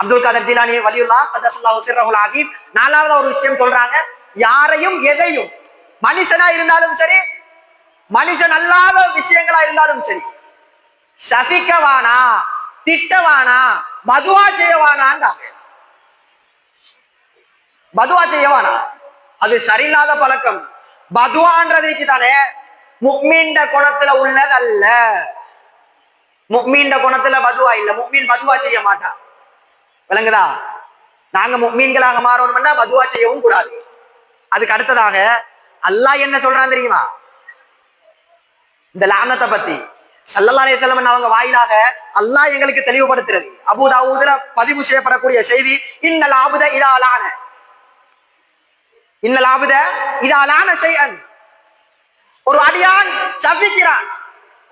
அப்துல் காதர் ஜிலானி வலியுல்லா கதசல்லா நாலாவது ஒரு விஷயம் சொல்றாங்க. யாரையும் எதையும் மனுஷனா இருந்தாலும் சரி மனுஷன் அல்லாத விஷயங்களா இருந்தாலும் சரி சபிக்கவானா திட்டவானா மதுவா செய்யவானான்டாங்க பதுவா செய்யவானா? அது சரியில்லாத பழக்கம். பதுவான்றதுக்கு தானே முக்மீண்ட குணத்துல உள்ளதல்ல. முக்மீண்ட குணத்துல பதுவா இல்ல. முக்மீன் பதுவா செய்ய மாட்டான் விளங்குதா? நாங்க முக்மீன்களாக மாறணும்னா பதுவா செய்யவும் கூடாது. அதுக்கு அடுத்ததாக அல்லாஹ் என்ன சொல்றான் தெரியுமா? இந்த லானத்தை பத்தி. சல்லல்லா அலைஹிஸ்ஸலாம் அவங்க வாயிலாக அல்லாஹ் எங்களுக்கு தெளிவுபடுத்துறது. அபுதாவுதுல பதிவு செய்யப்படக்கூடிய செய்தி இன்ன லாபுத இதாலான இன்ன லாபுத இதாலான செய்யன் ஒரு அடியான் சபிக்கிறான்.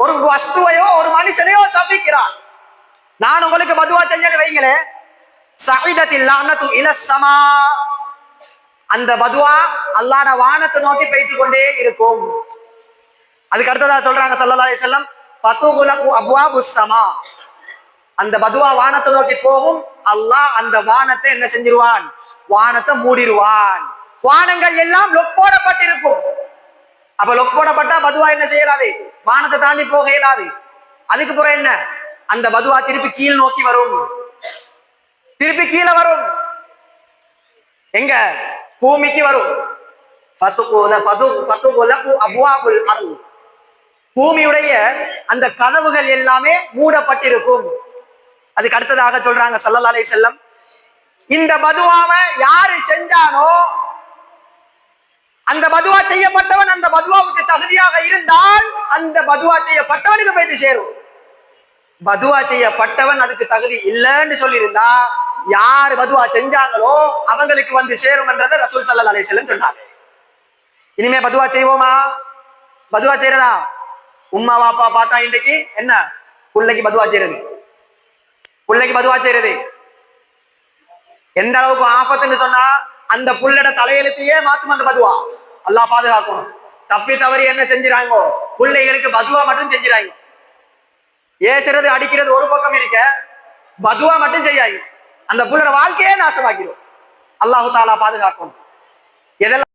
ஒரு வஸ்துவையோ ஒரு மனுஷனையோ சபிக்கிறான். நான் உங்களுக்கு மதுவா செஞ்சேன்னு வைங்களேன் அந்த பதுவா அல்லாட வானத்தை நோக்கி போயிட்டு கொண்டே இருக்கும். அதுக்கு அடுத்ததா சொல்றாங்க சல்லா செல்லம் வஸல்லம் அந்த பதுவா வானத்தை நோக்கி போகும் அல்லாஹ் அந்த வானத்தை என்ன செஞ்சிருவான்? வானத்தை மூடிடுவான் வானங்கள் எல்லாம் லொக்கோடப்பட்டிருக்கும் அப்ப லொக் போடப்பட்டா பதுவா என்ன செய்யலாது? வானத்தை தாண்டி போக இயலாது. அதுக்கு பிறகு என்ன? அந்த பதுவா திருப்பி கீழ் நோக்கி வரும். திருப்பி கீழே வரும். எங்க? பூமிக்கு வரும். பூமியுடைய அந்த கதவுகள் எல்லாமே மூடப்பட்டிருக்கும். அதுக்கு அடுத்ததாக சொல்றாங்க சல்லல்லா செல்லம் இந்த பதுவாவை யாரு செஞ்சானோ அந்த பதுவா செய்யப்பட்டவன் அந்த பதுவாவுக்கு தகுதியாக இருந்தால் அந்த பதுவா செய்யப்பட்டவனுக்கு போய் சேரும். பதுவா செய்யப்பட்டவன் அதுக்கு தகுதி இல்லைன்னு சொல்லியிருந்தா யார் பதுவா செஞ்சாங்களோ அவங்களுக்கு வந்து சேரும் என்றதை ரசூல் சல்லா அலைஹி சொன்னாங்க. இனிமே பதுவா செய்வோமா? பதுவா செய்யறதா உம்மா வாப்பா பார்த்தா இன்றைக்கு என்ன? பிள்ளைக்கு பதுவா செய்யறது பிள்ளைக்கு பதுவா செய்யறது எந்த அளவுக்கு ஆபத்துன்னு சொன்னா அந்த புள்ளட தலையெழுத்தையே மாத்தும் அந்த பதுவா அல்லா பாதுகாக்கணும். தப்பி தவறி என்ன செஞ்சுறாங்க? பிள்ளைகளுக்கு பதுவா மட்டும் செஞ்சுறாங்க. ஏசுறது அடிக்கிறது ஒரு பக்கம் இருக்க பதுவா மட்டும் செய்யாங்க அந்த புள்ளோட வாழ்க்கையே நாசமாக்கிடும் அல்லாஹு தாலா பாதுகாக்கணும் எதெல்லாம்